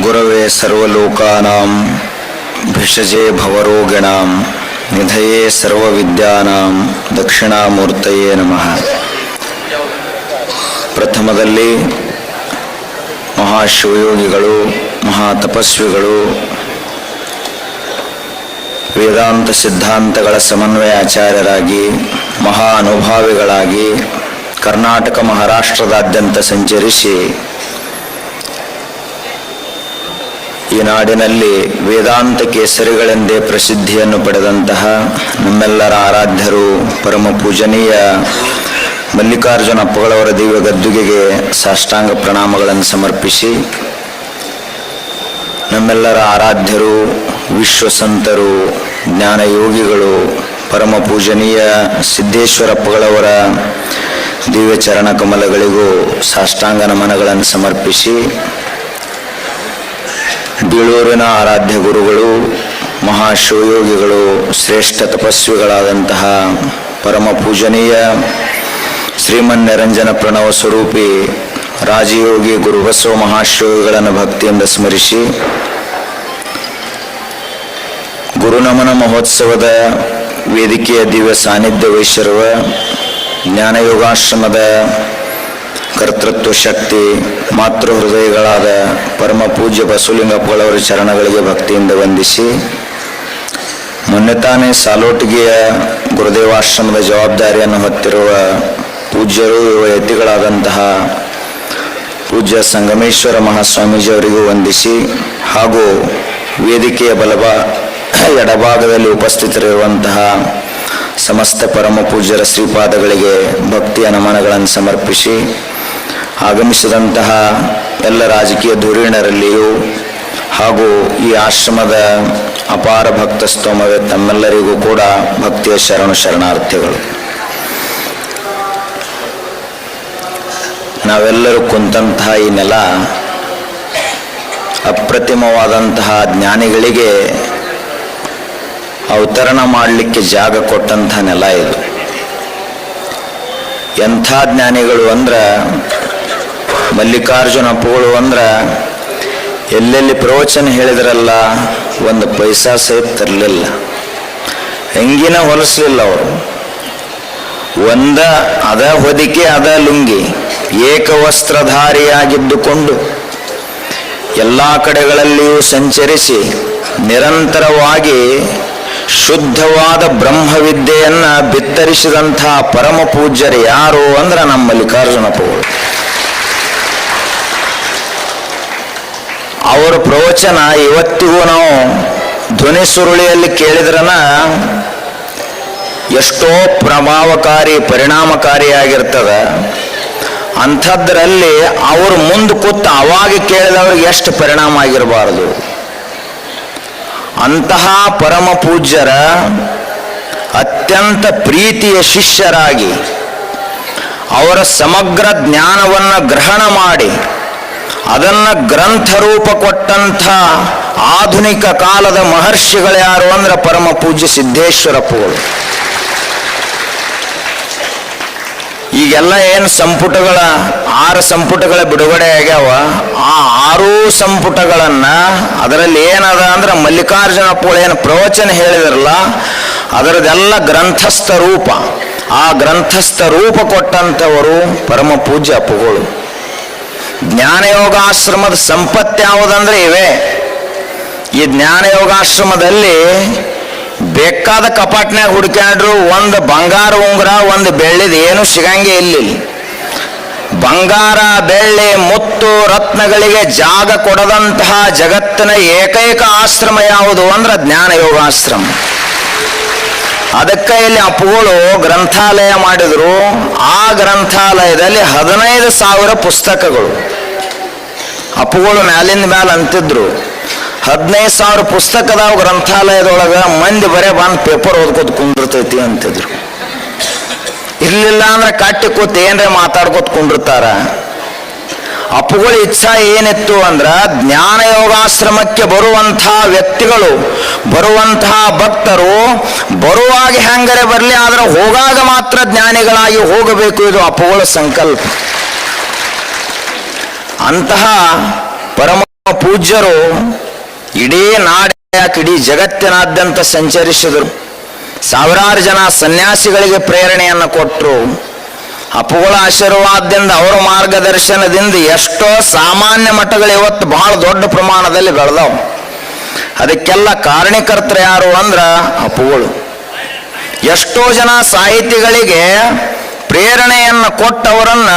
ಗುರವೇ ಸರ್ವಲೋಕಾನಾಂ ಭಿಷಜೆ ಭವರೋಗಿಣಾಂ ನಿಧಯೇ ಸರ್ವವಿದ್ಯಾನಾಂ ದಕ್ಷಿಣಾಮೂರ್ತಯೇ ನಮಃ ಪ್ರಥಮದಲ್ಲಿ ಮಹಾಶಿವಯೋಗಿಗಳು, ಮಹಾತಪಸ್ವಿಗಳು, ವೇದಾಂತ ಸಿದ್ಧಾಂತಗಳ ಸಮನ್ವಯ ಆಚಾರ್ಯರಾಗಿ ಮಹಾ ಅನುಭಾವಿಗಳಾಗಿ ಕರ್ನಾಟಕ ಮಹಾರಾಷ್ಟ್ರದಾದ್ಯಂತ ಸಂಚರಿಸಿ ಈ ನಾಡಿನಲ್ಲಿ ವೇದಾಂತ ಕೇಸರಿಗಳೆಂದೇ ಪ್ರಸಿದ್ಧಿಯನ್ನು ಪಡೆದಂತಹ ನಮ್ಮೆಲ್ಲರ ಆರಾಧ್ಯರು, ಪರಮ ಪೂಜನೀಯ ಮಲ್ಲಿಕಾರ್ಜುನ ಅಪ್ಪಗಳವರ ದಿವ್ಯ ಗದ್ದುಗೆಗೆ ಸಾಷ್ಟಾಂಗ ಪ್ರಣಾಮಗಳನ್ನು ಸಮರ್ಪಿಸಿ, ನಮ್ಮೆಲ್ಲರ ಆರಾಧ್ಯರು, ವಿಶ್ವಸಂತರು, ಜ್ಞಾನಯೋಗಿಗಳು, ಪರಮ ಪೂಜನೀಯ ಸಿದ್ದೇಶ್ವರಪ್ಪಗಳವರ ದಿವ್ಯ ಚರಣ ಕಮಲಗಳಿಗೂ ಸಾಷ್ಟಾಂಗ ನಮನಗಳನ್ನು ಸಮರ್ಪಿಸಿ ಬೀಳೂರಿನ ಆರಾಧ್ಯ ಗುರುಗಳು, ಮಹಾಶಿವಯೋಗಿಗಳು, ಶ್ರೇಷ್ಠ ತಪಸ್ವಿಗಳಾದಂತಹ ಪರಮ ಪೂಜನೀಯ ಶ್ರೀಮನ್ ನಿರಂಜನ ಪ್ರಣವ ಸ್ವರೂಪಿ ರಾಜಯೋಗಿ ಗುರುಬಸವ ಮಹಾಶಿವಗಳನ್ನು ಭಕ್ತಿಯಿಂದ ಸ್ಮರಿಸಿ, ಗುರುನಮನ ಮಹೋತ್ಸವದ ವೇದಿಕೆಯ ದಿವ್ಯ ಸಾನ್ನಿಧ್ಯ ವಹಿಸಿರುವ ಜ್ಞಾನಯೋಗಾಶ್ರಮದ ಕರ್ತೃತ್ವ ಶಕ್ತಿ, ಮಾತೃ ಹೃದಯಗಳಾದ ಪರಮ ಪೂಜ್ಯ ಬಸವಲಿಂಗಪ್ಪಗಳವರ ಚರಣಗಳಿಗೆ ಭಕ್ತಿಯಿಂದ ವಂದಿಸಿ ಮೊನ್ನೆ ತಾನೇ ಸಾಲೋಟಿಗೆಯ ಗುರುದೇವಾಶ್ರಮದ ಜವಾಬ್ದಾರಿಯನ್ನು ಹೊತ್ತಿರುವ ಪೂಜ್ಯರು, ಇರುವ ಯತಿಗಳಾದಂತಹ ಪೂಜ್ಯ ಸಂಗಮೇಶ್ವರ ಮಹಾಸ್ವಾಮೀಜಿಯವರಿಗೂ ವಂದಿಸಿ, ಹಾಗೂ ವೇದಿಕೆಯ ಬಲಭ, ಎಡಭಾಗದಲ್ಲಿ ಉಪಸ್ಥಿತರಿರುವಂತಹ ಸಮಸ್ತ ಪರಮ ಪೂಜ್ಯರ ಶ್ರೀಪಾದಗಳಿಗೆ ಭಕ್ತಿಯ ನಮನಗಳನ್ನು ಸಮರ್ಪಿಸಿ ಆಗಮಿಸಿದಂತಹ ಎಲ್ಲ ರಾಜಕೀಯ ಧುರೀಣರಲ್ಲಿಯೂ ಹಾಗೂ ಈ ಆಶ್ರಮದ ಅಪಾರ ಭಕ್ತ ಸ್ತೋಮವೇ ತಮ್ಮೆಲ್ಲರಿಗೂ ಕೂಡ ಭಕ್ತಿಯ ಶರಣು ಶರಣಾರ್ಥಿಗಳು. ನಾವೆಲ್ಲರೂ ಕುಂತಹ ಈ ನೆಲ ಅಪ್ರತಿಮವಾದಂತಹ ಜ್ಞಾನಿಗಳಿಗೆ ಅವತರಣ ಮಾಡಲಿಕ್ಕೆ ಜಾಗ ಕೊಟ್ಟಂತಹ ನೆಲ ಇದು. ಎಂಥ ಜ್ಞಾನಿಗಳು ಅಂದ್ರ ಮಲ್ಲಿಕಾರ್ಜುನ ಪೋಳು ಅಂದ್ರ ಎಲ್ಲೆಲ್ಲಿ ಪ್ರವಚನ ಹೇಳಿದ್ರಲ್ಲ, ಒಂದು ಪೈಸಾ ಸಹಿತ ತರಲಿಲ್ಲ. ಹೆಂಗಿನ ಹೊಲಿಸ್ಲಿಲ್ಲ ಅವರು. ಒಂದ ಅದ ಹೊದಿಕೆ, ಅದ ಲುಂಗಿ. ಏಕವಸ್ತ್ರಧಾರಿಯಾಗಿದ್ದುಕೊಂಡು ಎಲ್ಲ ಕಡೆಗಳಲ್ಲಿಯೂ ಸಂಚರಿಸಿ ನಿರಂತರವಾಗಿ ಶುದ್ಧವಾದ ಬ್ರಹ್ಮವಿದ್ಯೆಯನ್ನ ಬಿತ್ತರಿಸಿದಂಥ ಪರಮ ಪೂಜ್ಯರು ಯಾರು ಅಂದ್ರೆ ನಮ್ಮ ಮಲ್ಲಿಕಾರ್ಜುನಪ್ಪಗಳು ಅವರ ಪ್ರವಚನ ಇವತ್ತಿಗೂ ನಾವು ಧ್ವನಿ ಸುರುಳಿಯಲ್ಲಿ ಕೇಳಿದ್ರನ ಎಷ್ಟೋ ಪ್ರಭಾವಕಾರಿ, ಪರಿಣಾಮಕಾರಿಯಾಗಿರ್ತದ. ಅಂಥದ್ರಲ್ಲಿ ಅವರು ಮುಂದೆ ಕೂತು ಅವಾಗ ಕೇಳಿದವ್ರಿಗೆ ಎಷ್ಟು ಪರಿಣಾಮ ಆಗಿರಬಾರದು. ಅಂತಹ ಪರಮ ಪೂಜ್ಯರ ಅತ್ಯಂತ ಪ್ರೀತಿಯ ಶಿಷ್ಯರಾಗಿ ಅವರ ಸಮಗ್ರ ಜ್ಞಾನವನ್ನು ಗ್ರಹಣ ಮಾಡಿ ಅದನ್ನ ಗ್ರಂಥ ರೂಪ ಕೊಟ್ಟಂಥ ಆಧುನಿಕ ಕಾಲದ ಮಹರ್ಷಿಗಳು ಯಾರು ಅಂದ್ರೆ ಪರಮ ಪೂಜ್ಯ ಸಿದ್ದೇಶ್ವರಪ್ಪಗಳು ಈಗೆಲ್ಲ ಏನು ಸಂಪುಟಗಳ, ಆರು ಸಂಪುಟಗಳ ಬಿಡುಗಡೆ ಆಗ್ಯಾವ, ಆ ಆರೂ ಸಂಪುಟಗಳನ್ನ ಅದರಲ್ಲಿ ಏನದ ಅಂದ್ರೆ ಮಲ್ಲಿಕಾರ್ಜುನಪ್ಪಗಳು ಏನು ಪ್ರವಚನ ಹೇಳಿದ್ರಲ್ಲ ಅದರದೆಲ್ಲ ಗ್ರಂಥಸ್ಥ ರೂಪ. ಆ ಗ್ರಂಥಸ್ಥ ರೂಪ ಕೊಟ್ಟಂಥವರು ಪರಮ ಪೂಜ್ಯ ಅಪ್ಪುಗಳು. ಜ್ಞಾನಯೋಗಾಶ್ರಮದ ಸಂಪತ್ತು ಯಾವುದಂದ್ರೆ ಇವೆ. ಈ ಜ್ಞಾನಯೋಗಾಶ್ರಮದಲ್ಲಿ ಬೇಕಾದ ಕಪಾಟ್ನಾಗ ಹುಡ್ಕೊಂಡ್ರು ಒಂದು ಬಂಗಾರ ಉಂಗುರ, ಒಂದು ಬೆಳ್ಳಿದ ಏನು ಸಿಗಂಗೆ ಇಲ್ಲಿ ಬಂಗಾರ, ಬೆಳ್ಳಿ, ಮುತ್ತು, ರತ್ನಗಳಿಗೆ ಜಾಗ ಕೊಡದಂತಹ ಜಗತ್ತಿನ ಏಕೈಕ ಆಶ್ರಮ ಯಾವುದು ಅಂದ್ರೆ ಜ್ಞಾನ ಯೋಗಾಶ್ರಮ ಅದಕ್ಕೆ ಇಲ್ಲಿ ಅಪ್ಪುಗಳು ಗ್ರಂಥಾಲಯ ಮಾಡಿದ್ರು. ಆ ಗ್ರಂಥಾಲಯದಲ್ಲಿ ಹದಿನೈದು ಸಾವಿರ ಪುಸ್ತಕಗಳು. ಅಪ್ಪುಗಳು ಮ್ಯಾಲಿಂದ ಮ್ಯಾಲ ಅಂತಿದ್ರು. ಹದಿನೈದು ಸಾವಿರ ಪುಸ್ತಕದಾವ ಗ್ರಂಥಾಲಯದೊಳಗ ಮಂದಿ ಬರೇ ಬಂದು ಪೇಪರ್ ಓದ್ಕೋತ ಕುಂದಿರ್ತೈತಿ ಅಂತಿದ್ರು. ಇರಲಿಲ್ಲ ಅಂದ್ರೆ ಕಟ್ಟಿ ಕೂತ್ ಏನ್ರೆ ಮಾತಾಡ್ಕೋತ ಕುಂಡಿರ್ತಾರ ಅಪ್ಪುಗಳ ಇಚ್ಛಾ ಏನಿತ್ತು ಅಂದ್ರ ಜ್ಞಾನ ಯೋಗಾಶ್ರಮಕ್ಕೆ ಬರುವಂತಹ ವ್ಯಕ್ತಿಗಳು ಬರುವಂತಹ ಭಕ್ತರು ಬರುವಾಗ ಹೆಂಗರೆ ಬರಲಿ ಆದ್ರೆ ಹೋಗಾಗ ಮಾತ್ರ ಜ್ಞಾನಿಗಳಾಗಿ ಹೋಗಬೇಕು ಇದು ಅಪ್ಪುಗಳ ಸಂಕಲ್ಪ. ಅಂತಹ ಪರಮ ಪೂಜ್ಯರು ಇಡೀ ನಾಡ ಇಡೀ ಜಗತ್ತಿನಾದ್ಯಂತ ಸಂಚರಿಸಿದರು? ಸಾವಿರಾರು ಜನ ಸನ್ಯಾಸಿಗಳಿಗೆ ಪ್ರೇರಣೆಯನ್ನು ಕೊಟ್ಟರು ಅಪ್ಪುಗಳ ಆಶೀರ್ವಾದದಿಂದ ಅವರ ಮಾರ್ಗದರ್ಶನದಿಂದ ಎಷ್ಟೋ ಸಾಮಾನ್ಯ ಮಠಗಳು ಇವತ್ತು ಬಹಳ ದೊಡ್ಡ ಪ್ರಮಾಣದಲ್ಲಿ ಬೆಳೆದವು. ಅದಕ್ಕೆಲ್ಲ ಕಾರಣಕರ್ತರು ಯಾರು ಅಂದ್ರ ಅಪ್ಪುಗಳು ಎಷ್ಟೋ ಜನ ಸಾಹಿತಿಗಳಿಗೆ ಪ್ರೇರಣೆಯನ್ನು ಕೊಟ್ಟವರನ್ನ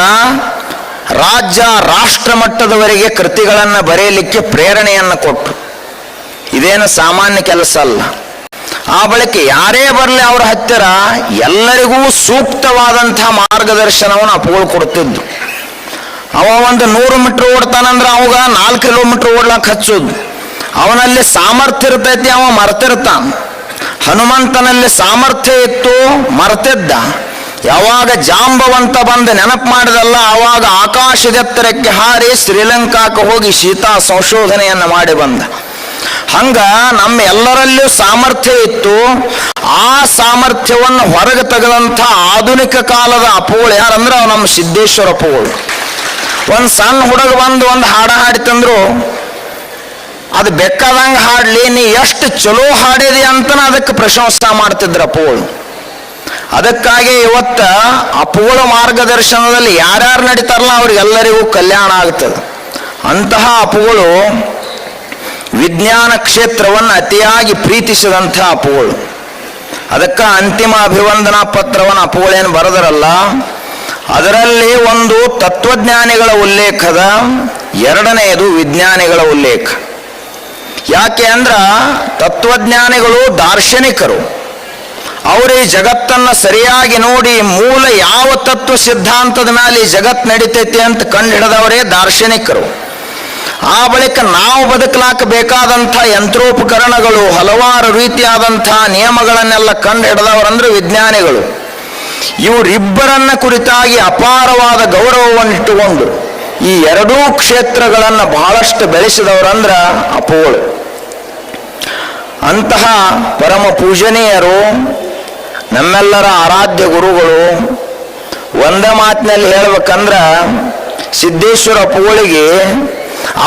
ರಾಜ್ಯ ರಾಷ್ಟ್ರ ಮಟ್ಟದವರೆಗೆ ಕೃತಿಗಳನ್ನು ಬರೆಯಲಿಕ್ಕೆ ಪ್ರೇರಣೆಯನ್ನು ಕೊಟ್ಟರು ಇದೇನು ಸಾಮಾನ್ಯ ಕೆಲಸ ಅಲ್ಲ. ಆ ಬಳಿಕ ಯಾರೇ ಬರಲಿ ಅವರ ಹತ್ತಿರ ಎಲ್ಲರಿಗೂ ಸೂಕ್ತವಾದಂತಹ ಮಾರ್ಗದರ್ಶನವನ್ನು ಅಪ್ಪುಗಳು ಕೊಡ್ತಿದ್ದು ಅವ ಒಂದು ನೂರು ಮೀಟರ್ ಓಡ್ತಾನಂದ್ರೆ ಅವಾಗ ನಾಲ್ಕು ಕಿಲೋಮೀಟರ್ ಓಡ್ಲಕ್ಕೆ ಹಚ್ಚೋದು. ಅವನಲ್ಲಿ ಸಾಮರ್ಥ್ಯ ಇರ್ತೈತಿ ಅವ ಮರ್ತಿರ್ತಾನ. ಹನುಮಂತನಲ್ಲಿ ಸಾಮರ್ಥ್ಯ ಇತ್ತು ಮರ್ತಿದ್ದ. ಯಾವಾಗ ಜಾಂಬವಂತ ಬಂದು ನೆನಪು ಮಾಡಿದಲ್ಲ, ಆವಾಗ ಆಕಾಶದೆತ್ತರಕ್ಕೆ ಹಾರಿ ಶ್ರೀಲಂಕಾಕ್ಕೆ ಹೋಗಿ ಸೀತಾ ಸಂಶೋಧನೆಯನ್ನು ಮಾಡಿ ಬಂದ. ಹಂಗ ನಮ್ಮ ಎಲ್ಲರಲ್ಲೂ ಸಾಮರ್ಥ್ಯ ಇತ್ತು. ಆ ಸಾಮರ್ಥ್ಯವನ್ನು ಹೊರಗೆ ತೆಗೆದಂಥ ಆಧುನಿಕ ಕಾಲದ ಅಪ್ಪುಗಳು ಯಾರಂದ್ರೆ ಅವು ನಮ್ಮ ಸಿದ್ದೇಶ್ವರ ಅಪ್ಪುಗಳು ಒಂದು ಸಣ್ಣ ಹುಡುಗ ಬಂದು ಒಂದು ಹಾಡ ಹಾಡಿತಂದ್ರು ಅದು ಬೆಕ್ಕದಂಗೆ ಹಾಡಲಿ, ನೀ ಎಷ್ಟು ಚಲೋ ಹಾಡಿದೆ ಅಂತ ಅದಕ್ಕೆ ಪ್ರಶಂಸಾ ಮಾಡ್ತಿದ್ರು ಅಪ್ಪುಗಳು ಅದಕ್ಕಾಗಿ ಇವತ್ತ ಅಪೂರ್ಣ ಮಾರ್ಗದರ್ಶನದಲ್ಲಿ ಯಾರ್ಯಾರು ನಡೀತಾರಲ್ಲ ಅವ್ರಿಗೆಲ್ಲರಿಗೂ ಕಲ್ಯಾಣ ಆಗ್ತದೆ. ಅಂತಹ ಅಪ್ಪುಗಳು ವಿಜ್ಞಾನ ಕ್ಷೇತ್ರವನ್ನು ಅತಿಯಾಗಿ ಪ್ರೀತಿಸಿದಂಥ ಅಪುಗಳು ಅದಕ್ಕ ಅಂತಿಮ ಅಭಿವಂದನಾ ಪತ್ರವನ್ನು ಅಪುಗಳೇನು ಬರೆದರಲ್ಲ, ಅದರಲ್ಲಿ ಒಂದು ತತ್ವಜ್ಞಾನಿಗಳ ಉಲ್ಲೇಖದ, ಎರಡನೆಯದು ವಿಜ್ಞಾನಿಗಳ ಉಲ್ಲೇಖ. ಯಾಕೆ ಅಂದ್ರೆ ತತ್ವಜ್ಞಾನಿಗಳು ದಾರ್ಶನಿಕರು. ಅವರು ಜಗತ್ತನ್ನ ಸರಿಯಾಗಿ ನೋಡಿ ಮೂಲ ಯಾವ ತತ್ವ ಸಿದ್ಧಾಂತದ ಮೇಲೆ ಈ ಜಗತ್ತು ನಡೀತೈತಿ ಅಂತ ಕಂಡು ಹಿಡಿದವರೇ ದಾರ್ಶನಿಕರು. ಆ ಬಳಿಕ ನಾವು ಬದುಕಲಾಕ ಬೇಕಾದಂಥ ಯಂತ್ರೋಪಕರಣಗಳು, ಹಲವಾರು ರೀತಿಯಾದಂಥ ನಿಯಮಗಳನ್ನೆಲ್ಲ ಕಂಡು ಹಿಡಿದವರಂದ್ರೆ ವಿಜ್ಞಾನಿಗಳು. ಇವರಿಬ್ಬರನ್ನ ಕುರಿತಾಗಿ ಅಪಾರವಾದ ಗೌರವವನ್ನಿಟ್ಟುಕೊಂಡು ಈ ಎರಡೂ ಕ್ಷೇತ್ರಗಳನ್ನು ಬಹಳಷ್ಟು ಬೆಳೆಸಿದವರಂದ್ರ ಅಪೋಳು. ಅಂತಹ ಪರಮ ಪೂಜನೀಯರು ನಮ್ಮೆಲ್ಲರ ಆರಾಧ್ಯ ಗುರುಗಳು ಒಂದೇ ಮಾತಿನಲ್ಲಿ ಹೇಳ್ಬೇಕಂದ್ರ ಸಿದ್ದೇಶ್ವರ ಪುಗಳಿಗೆ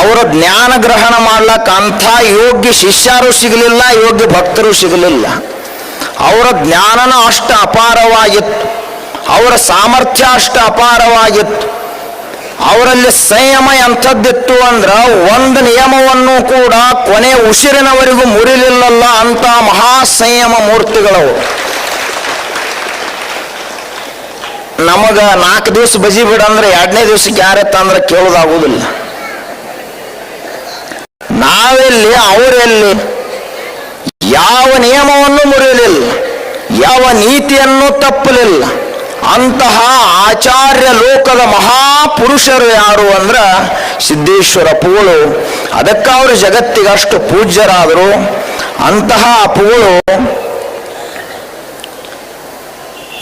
ಅವರ ಜ್ಞಾನ ಗ್ರಹಣ ಮಾಡ್ಲಕ್ಕ ಅಂಥ ಯೋಗ್ಯ ಶಿಷ್ಯರು ಸಿಗಲಿಲ್ಲ, ಯೋಗ್ಯ ಭಕ್ತರು ಸಿಗಲಿಲ್ಲ. ಅವರ ಜ್ಞಾನನ ಅಷ್ಟು ಅಪಾರವಾಗಿತ್ತು. ಅವರ ಸಾಮರ್ಥ್ಯ ಅಷ್ಟು ಅಪಾರವಾಗಿತ್ತು. ಅವರಲ್ಲಿ ಸಂಯಮ ಎಂಥದ್ದಿತ್ತು ಅಂದ್ರೆ ಒಂದು ನಿಯಮವನ್ನು ಕೂಡ ಕೊನೆ ಉಸಿರಿನವರೆಗೂ ಮುರಿಲಿಲ್ಲಲ್ಲ ಅಂತ ಮಹಾ ಸಂಯಮ ಮೂರ್ತಿಗಳವು ನಮಗ ನಾಲ್ಕು ದಿವಸ ಬಜಿ ಬಿಡ ಅಂದ್ರೆ ಎರಡನೇ ದಿವಸಕ್ಕೆ ಯಾರತ್ತ ಅಂದ್ರೆ ಕೇಳೋದಾಗುವುದಿಲ್ಲ ನಾವೆಲ್ಲಿ, ಅವರೆಲ್ಲಿ, ಯಾವ ನಿಯಮವನ್ನು ಮುರಿಯಲಿಲ್ಲ, ಯಾವ ನೀತಿಯನ್ನು ತಪ್ಪಲಿಲ್ಲ, ಅಂತಹ ಆಚಾರ್ಯ ಲೋಕದ ಮಹಾಪುರುಷರು ಯಾರು ಅಂದ್ರ ಸಿದ್ದೇಶ್ವರ ಪೂಳು. ಅದಕ್ಕ ಅವರು ಜಗತ್ತಿಗಷ್ಟು ಪೂಜ್ಯರಾದರು. ಅಂತಹ ಅಪ್ಪುಗಳು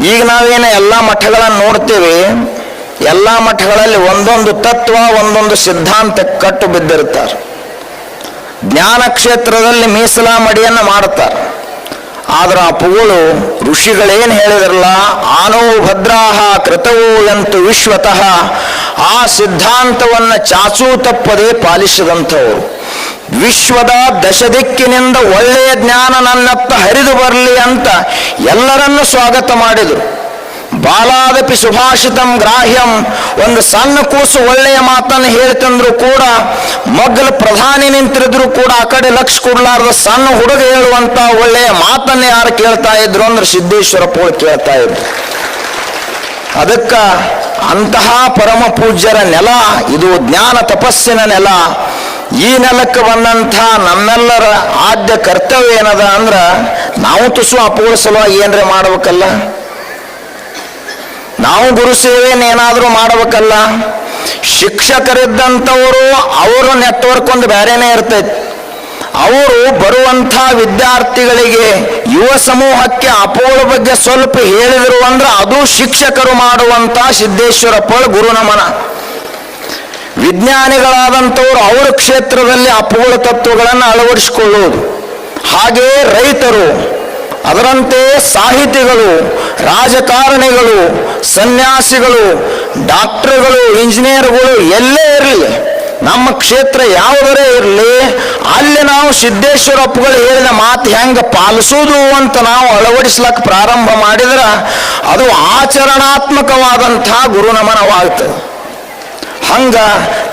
ಈಗ ನಾವೇನು ಎಲ್ಲ ಮಠಗಳನ್ನು ನೋಡ್ತೀವಿ, ಎಲ್ಲ ಮಠಗಳಲ್ಲಿ ಒಂದೊಂದು ತತ್ವ, ಒಂದೊಂದು ಸಿದ್ಧಾಂತ ಕಟ್ಟು ಬಿದ್ದಿರ್ತಾರೆ ಜ್ಞಾನ ಕ್ಷೇತ್ರದಲ್ಲಿ ಮೀಸಲಾ ಮಡಿಯನ್ನು ಮಾಡುತ್ತಾರೆ ಆದ್ರೆ ಆ ಪುಗಳು ಋಷಿಗಳೇನು ಹೇಳಿದ್ರಲ್ಲ, ಆನೋ ಭದ್ರಾಹ ಕೃತವು ಎಂತು ವಿಶ್ವತಃ ಆ ಸಿದ್ಧಾಂತವನ್ನು ಚಾಚೂ ತಪ್ಪದೆ ಪಾಲಿಸಿದಂಥವರು. ವಿಶ್ವದ ದಶದಿಕ್ಕಿನಿಂದ ಒಳ್ಳೆಯ ಜ್ಞಾನ ನನ್ನತ್ತ ಹರಿದು ಬರಲಿ ಅಂತ ಎಲ್ಲರನ್ನು ಸ್ವಾಗತ ಮಾಡಿದರು. ಬಾಲಾದಪಿ ಸುಭಾಷಿತಂ ಗ್ರಾಹ್ಯಂ, ಒಂದು ಸಣ್ಣ ಕೂಸು ಒಳ್ಳೆಯ ಮಾತನ್ನು ಹೇಳ್ತಂದ್ರು ಕೂಡ ಮಗ್ಗಲ ಪ್ರಧಾನಿ ನಿಂತಿರಿದ್ರು ಕೂಡ ಆ ಕಡೆ ಲಕ್ಷ ಕೊಡ್ಲಾರ್ದ ಸಣ್ಣ ಹುಡುಗ ಹೇಳುವಂತ ಒಳ್ಳೆಯ ಮಾತನ್ನು ಯಾರು ಕೇಳ್ತಾ ಇದ್ರು ಅಂದ್ರೆ ಸಿದ್ದೇಶ್ವರ ಪೋಳ್ ಕೇಳ್ತಾ ಇದ್ರು. ಅದಕ್ಕ ಅಂತಹ ಪರಮ ಪೂಜ್ಯರ ನೆಲ, ಇದು ಜ್ಞಾನ ತಪಸ್ಸಿನ ನೆಲ ಈ ನೆಲಕ್ಕೆ ಬಂದಂಥ ನಮ್ಮೆಲ್ಲರ ಆದ್ಯ ಕರ್ತವ್ಯ ಏನದ ಅಂದ್ರ ನಾವು ತುಸು ಅಪ್ಪುಗಳ ಸಲುವಾಗಿ ಏನ್ರೆ ಮಾಡ್ಬೇಕಲ್ಲ? ನಾವು ಗುರು ಸೇವೆಯನ್ನು ಏನಾದರೂ ಮಾಡಬೇಕಲ್ಲ? ಶಿಕ್ಷಕರಿದ್ದಂಥವರು ಅವರ ನೆಟ್ವರ್ಕ್ ಒಂದು ಬೇರೆನೇ ಇರ್ತೈತಿ. ಅವರು ಬರುವಂಥ ವಿದ್ಯಾರ್ಥಿಗಳಿಗೆ ಯುವ ಸಮೂಹಕ್ಕೆ ಅಪೋಳ ಬಗ್ಗೆ ಸ್ವಲ್ಪ ಹೇಳಿದರು ಅಂದ್ರೆ ಅದು ಶಿಕ್ಷಕರು ಮಾಡುವಂಥ ಸಿದ್ದೇಶ್ವರಪ್ಪಳ ಗುರು ನಮನ. ವಿಜ್ಞಾನಿಗಳಾದಂಥವ್ರು ಅವರ ಕ್ಷೇತ್ರದಲ್ಲಿ ಅಪ್ಪುಗಳ ತತ್ವಗಳನ್ನು ಅಳವಡಿಸಿಕೊಳ್ಳುವುದು. ಹಾಗೆ ರೈತರು, ಅದರಂತೆ ಸಾಹಿತಿಗಳು, ರಾಜಕಾರಣಿಗಳು, ಸನ್ಯಾಸಿಗಳು, ಡಾಕ್ಟರ್ಗಳು, ಇಂಜಿನಿಯರ್ಗಳು ಎಲ್ಲೇ ಇರಲಿ, ನಮ್ಮ ಕ್ಷೇತ್ರ ಯಾವುದರೇ ಇರಲಿ, ಅಲ್ಲಿ ನಾವು ಸಿದ್ದೇಶ್ವರ ಅಪ್ಪುಗಳು ಹೇಳಿದ ಮಾತು ಹೆಂಗೆ ಪಾಲಿಸೋದು ಅಂತ ನಾವು ಅಳವಡಿಸ್ಲಕ್ಕೆ ಪ್ರಾರಂಭ ಮಾಡಿದ್ರೆ ಅದು ಆಚರಣಾತ್ಮಕವಾದಂಥ ಗುರುನಮನವಾಗ್ತದೆ. ಹಂಗ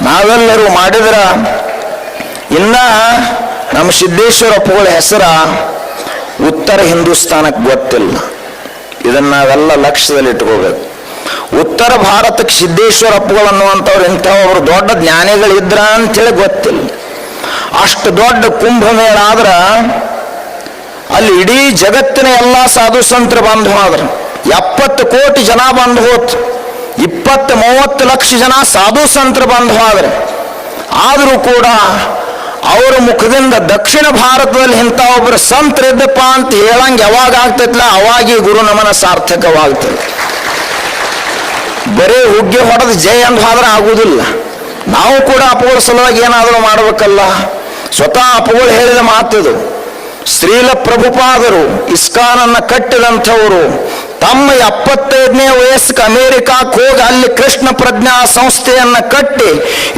ನಾವೆಲ್ಲರೂ ಮಾಡಿದ್ರ ಇನ್ನ ನಮ್ಮ ಸಿದ್ದೇಶ್ವರ ಅಪ್ಪಗಳ ಹೆಸರ ಉತ್ತರ ಹಿಂದೂಸ್ತಾನಕ್ಕೆ ಗೊತ್ತಿಲ್ಲ. ಇದನ್ನ ನಾವೆಲ್ಲ ಲಕ್ಷ್ಯದಲ್ಲಿ ಇಟ್ಕೋಬೇಕು. ಉತ್ತರ ಭಾರತಕ್ಕೆ ಸಿದ್ದೇಶ್ವರ ಅಪ್ಪಗಳು ಅನ್ನುವಂಥವ್ರು ಇಂಥವ್ರು ದೊಡ್ಡ ಜ್ಞಾನಿಗಳಿದ್ರ ಅಂತೇಳಿ ಗೊತ್ತಿಲ್ಲ. ಅಷ್ಟು ದೊಡ್ಡ ಕುಂಭಮೇಳ ಆದ್ರ ಅಲ್ಲಿ ಇಡೀ ಜಗತ್ತಿನ ಎಲ್ಲ ಸಾಧು ಸಂತರು ಬಂದು ಹೋದ್ರು ಎಪ್ಪತ್ತು ಕೋಟಿ ಜನ ಬಂದು ಹೋತ್. ಇಪ್ಪತ್ತು ಮೂವತ್ತು ಲಕ್ಷ ಜನ ಸಾಧು ಸಂತರು ಬಂಧವಾದರೆ ಆದರೂ ಕೂಡ ಅವರ ಮುಖದಿಂದ ದಕ್ಷಿಣ ಭಾರತದಲ್ಲಿ ಇಂಥ ಒಬ್ಬರು ಸಂತರಿದ್ದಪ್ಪ ಅಂತ ಹೇಳಂಗೆ ಯಾವಾಗ ಆಗ್ತೈತಲ್ಲ ಅವಾಗಿ ಗುರು ನಮನ ಸಾರ್ಥಕವಾಗ್ತದೆ. ಬರೀ ಹುಗ್ಗೆ ಹೊಡೆದು ಜಯ ಅಂತ ಆದ್ರೆ ಆಗುವುದಿಲ್ಲ ನಾವು ಕೂಡ ಅಪಗಳ ಸಲುವಾಗಿ ಏನಾದರೂ ಮಾಡಬೇಕಲ್ಲ. ಸ್ವತಃ ಅಪಗಳು ಹೇಳಿದ ಮಾತದು ಶ್ರೀಲ ಪ್ರಭುಪಾದರು, ಇಸ್ಕಾನನ್ನ ಕಟ್ಟಿದಂಥವರು ತಮ್ಮ ಎಪ್ಪತ್ತೈದನೇ ವಯಸ್ಸಿಗೆ ಅಮೇರಿಕಾಕ್ಕೆ ಹೋಗಿ ಅಲ್ಲಿ ಕೃಷ್ಣ ಪ್ರಜ್ಞಾ ಸಂಸ್ಥೆಯನ್ನ ಕಟ್ಟಿ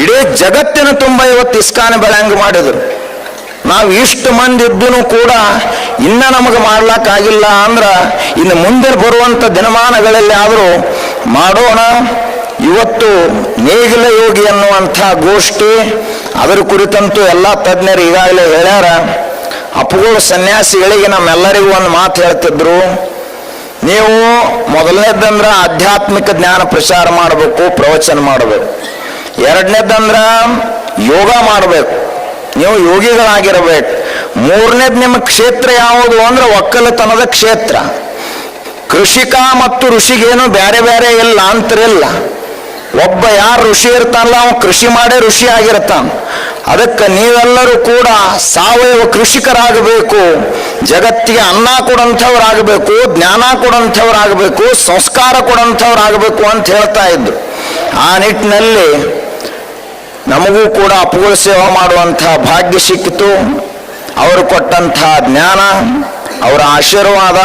ಇಡೀ ಜಗತ್ತಿನ ತುಂಬ ಇವತ್ತು ಇಸ್ಕಾನ ಬೆಳಂಗ್ ಮಾಡಿದರು. ನಾವು ಇಷ್ಟು ಮಂದಿ ಇದ್ದೂ ಕೂಡ ಇನ್ನ ನಮಗೆ ಮಾಡ್ಲಕ್ಕಾಗಿಲ್ಲ ಅಂದ್ರೆ ಇನ್ನು ಮುಂದೆ ಬರುವಂತ ದಿನಮಾನಗಳಲ್ಲಿ ಆದರೂ ಮಾಡೋಣ, ಇವತ್ತು ನೇಗಿಲ ಯೋಗಿ ಅನ್ನುವಂಥ ಗೋಷ್ಠಿ ಅದರ ಕುರಿತಂತೂ ಎಲ್ಲ ತಜ್ಞರು ಈಗಾಗಲೇ ಹೇಳ್ಯಾರ. ಅಪ್ಪುಗಳು ಸನ್ಯಾಸಿಗಳಿಗೆ ನಮ್ಮೆಲ್ಲರಿಗೂ ಒಂದು ಮಾತು ಹೇಳ್ತಿದ್ರು. ನೀವು ಮೊದಲನೇದಂದ್ರ ಆಧ್ಯಾತ್ಮಿಕ ಜ್ಞಾನ ಪ್ರಚಾರ ಮಾಡಬೇಕು, ಪ್ರವಚನ ಮಾಡಬೇಕು. ಎರಡನೇದಂದ್ರ ಯೋಗ ಮಾಡಬೇಕು. ನೀವು ಯೋಗಿಗಳಾಗಿರಬೇಕು. ಮೂರನೇದು ನಿಮ್ಮ ಕ್ಷೇತ್ರ ಯಾವುದು ಅಂದ್ರೆ ಒಕ್ಕಲತನದ ಕ್ಷೇತ್ರ. ಕೃಷಿಕ ಮತ್ತು ಋಷಿಗೇನು ಬೇರೆ ಬೇರೆ ಇಲ್ಲ ಅಂತರಿಲ್ಲ. ಒಬ್ಬ ಯಾರು ಋಷಿ ಇರ್ತಾನಲ್ಲ ಅವನು ಕೃಷಿ ಮಾಡೇ ಋಷಿ ಆಗಿರ್ತಾನ. ಅದಕ್ಕೆ ನೀವೆಲ್ಲರೂ ಕೂಡ ಸಾವಯವ ಕೃಷಿಕರಾಗಬೇಕು. ಜಗತ್ತಿಗೆ ಅನ್ನ ಕೊಡಂಥವ್ರಾಗಬೇಕು, ಜ್ಞಾನ ಕೊಡಂಥವ್ರಾಗಬೇಕು, ಸಂಸ್ಕಾರ ಕೊಡಂಥವ್ರಾಗಬೇಕು ಅಂತ ಹೇಳ್ತಾ ಇದ್ರು. ಆ ನಿಟ್ಟಿನಲ್ಲಿ ನಮಗೂ ಕೂಡ ಅಪ್ಪುಗಳ ಸೇವೆ ಮಾಡುವಂಥ ಭಾಗ್ಯ ಸಿಕ್ಕಿತು. ಅವರು ಕೊಟ್ಟಂಥ ಜ್ಞಾನ, ಅವರ ಆಶೀರ್ವಾದ,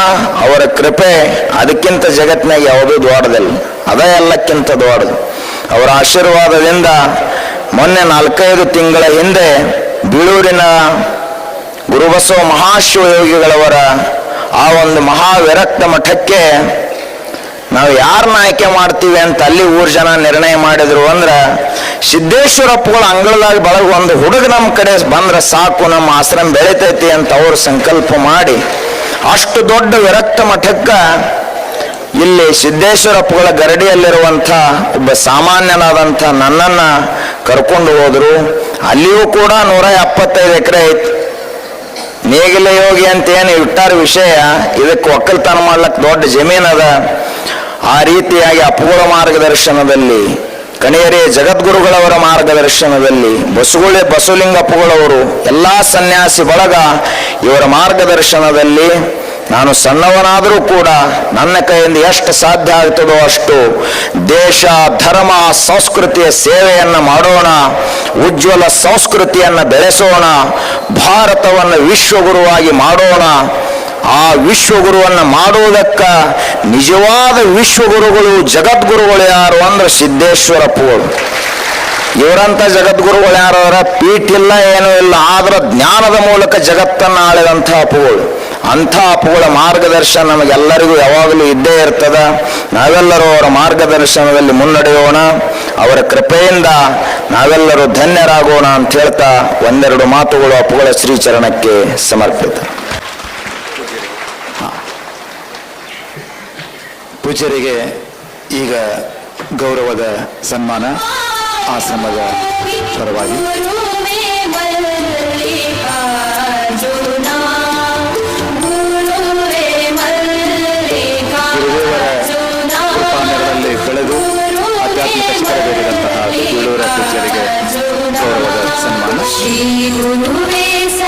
ಅವರ ಕೃಪೆ ಅದಕ್ಕಿಂತ ಜಗತ್ತಿನಾಗ ಯಾವುದೂ ದೊಡ್ಡದಿಲ್ಲ. ಅದೇ ಎಲ್ಲಕ್ಕಿಂತ ದೊಡ್ಡದು. ಅವರ ಆಶೀರ್ವಾದದಿಂದ ಮೊನ್ನೆ ನಾಲ್ಕೈದು ತಿಂಗಳ ಹಿಂದೆ ಬೀಳೂರಿನ ಗುರುಬಸವ ಮಹಾಶಿವಯೋಗಿಗಳವರ ಆ ಒಂದು ಮಹಾವಿರಕ್ತ ಮಠಕ್ಕೆ ನಾವು ಯಾರನ್ನ ಆಯ್ಕೆ ಮಾಡ್ತೀವಿ ಅಂತ ಅಲ್ಲಿ ಊರ್ ಜನ ನಿರ್ಣಯ ಮಾಡಿದ್ರು ಅಂದ್ರ ಸಿದ್ದೇಶ್ವರಪ್ಪಗಳ ಅಂಗಳದಾಗ ಬಳಗ ಒಂದು ಹುಡುಗ ನಮ್ಮ ಕಡೆ ಬಂದ್ರೆ ಸಾಕು, ನಮ್ಮ ಆಶ್ರಮ ಬೆಳಿತೈತಿ ಅಂತ ಅವರು ಸಂಕಲ್ಪ ಮಾಡಿ ಅಷ್ಟು ದೊಡ್ಡ ವಿರಕ್ತ ಮಠಕ್ಕೆ ಇಲ್ಲಿ ಸಿದ್ದೇಶ್ವರಪ್ಪಗಳ ಗರಡಿಯಲ್ಲಿರುವಂಥ ಒಬ್ಬ ಸಾಮಾನ್ಯನಾದಂಥ ನನ್ನನ್ನು ಕರ್ಕೊಂಡು ಹೋದರು. ಅಲ್ಲಿಯೂ ಕೂಡ ನೂರ ಎಪ್ಪತ್ತೈದು ಎಕರೆ ಐತಿ. ನೇಗಿಲ ಯೋಗಿ ಅಂತ ಏನು ಇಟ್ಟಾರ ವಿಷಯ, ಇದಕ್ಕೆ ಒಕ್ಕಲ್ತನ ಮಾಡ್ಲಕ್ಕೆ ದೊಡ್ಡ ಜಮೀನದ ಆ ರೀತಿಯಾಗಿ ಅಪೂರ್ವ ಮಾರ್ಗದರ್ಶನದಲ್ಲಿ, ಕಣಿಯರೇ ಜಗದ್ಗುರುಗಳವರ ಮಾರ್ಗದರ್ಶನದಲ್ಲಿ ಬಸಗುಳೆ ಬಸವಲಿಂಗಪ್ಪಗಳವರು, ಎಲ್ಲಾ ಸನ್ಯಾಸಿ ಬಳಗ ಇವರ ಮಾರ್ಗದರ್ಶನದಲ್ಲಿ ನಾನು ಸಣ್ಣವನಾದರೂ ಕೂಡ ನನ್ನ ಕೈಯಿಂದ ಎಷ್ಟು ಸಾಧ್ಯ ಆಗ್ತದೋ ಅಷ್ಟು ದೇಶ, ಧರ್ಮ, ಸಂಸ್ಕೃತಿಯ ಸೇವೆಯನ್ನು ಮಾಡೋಣ, ಉಜ್ವಲ ಸಂಸ್ಕೃತಿಯನ್ನು ಬೆಳೆಸೋಣ, ಭಾರತವನ್ನು ವಿಶ್ವಗುರುವಾಗಿ ಮಾಡೋಣ. ಆ ವಿಶ್ವಗುರುವನ್ನು ಮಾಡುವುದಕ್ಕ ನಿಜವಾದ ವಿಶ್ವಗುರುಗಳು, ಜಗದ್ಗುರುಗಳು ಯಾರು ಅಂದ್ರೆ ಸಿದ್ದೇಶ್ವರಪ್ಪಗಳು. ಇವರಂತ ಜಗದ್ಗುರುಗಳು ಯಾರು ಅವರ ಪೀಠ ಇಲ್ಲ, ಏನೂ ಇಲ್ಲ, ಆದ್ರೆ ಜ್ಞಾನದ ಮೂಲಕ ಜಗತ್ತನ್ನ ಆಳಿದಂಥ ಅಪ್ಪುಗಳು. ಅಂಥ ಅಪ್ಪುಗಳ ಮಾರ್ಗದರ್ಶನ ನಮಗೆಲ್ಲರಿಗೂ ಯಾವಾಗಲೂ ಇದ್ದೇ ಇರ್ತದ. ನಾವೆಲ್ಲರೂ ಅವರ ಮಾರ್ಗದರ್ಶನದಲ್ಲಿ ಮುನ್ನಡೆಯೋಣ. ಅವರ ಕೃಪೆಯಿಂದ ನಾವೆಲ್ಲರೂ ಧನ್ಯರಾಗೋಣ ಅಂತ ಹೇಳ್ತಾ ಒಂದೆರಡು ಮಾತುಗಳು ಅಪ್ಪುಗಳ ಶ್ರೀಚರಣಕ್ಕೆ ಸಮರ್ಪಿತ. ಪೂಜರಿಗೆ ಈಗ ಗೌರವದ ಸನ್ಮಾನ, ಆಶ್ರಮದ ಪರವಾಗಿ. Shri Guru